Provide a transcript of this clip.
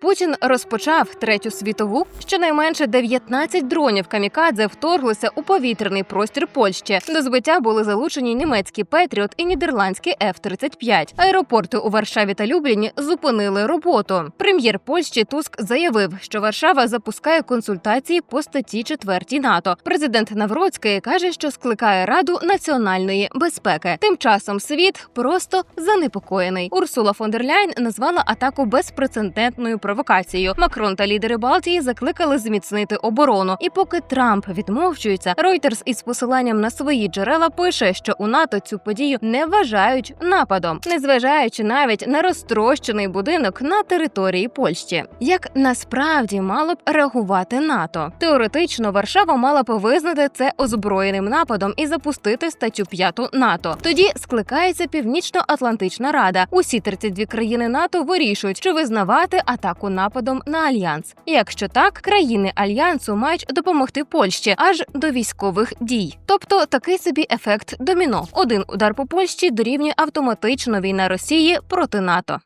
Путін розпочав третю світову. Щонайменше 19 дронів камікадзе вторглися у повітряний простір Польщі. До збиття були залучені німецький Петріот і нідерландський F-35. Аеропорти у Варшаві та Любліні зупинили роботу. Прем'єр Польщі Туск заявив, що Варшава запускає консультації по статті 4 НАТО. Президент Навроцький каже, що скликає Раду національної безпеки. Тим часом світ просто занепокоєний. Урсула фон дер Ляйн назвала атаку безпрецедентною провокацією. Макрон та лідери Балтії закликали зміцнити оборону. І поки Трамп відмовчується, Reuters із посиланням на свої джерела пише, що у НАТО цю подію не вважають нападом, незважаючи навіть на розтрощений будинок на території Польщі. Як насправді мало б реагувати НАТО? Теоретично Варшава мала б визнати це озброєним нападом і запустити статтю 5 НАТО. Тоді скликається Північно-Атлантична Рада. Усі 32 країни НАТО вирішують, чи визнавати атаку нападом на альянс. Якщо так, країни альянсу мають допомогти Польщі аж до військових дій. Тобто такий собі ефект доміно. Один удар по Польщі дорівнює автоматично війна Росії проти НАТО.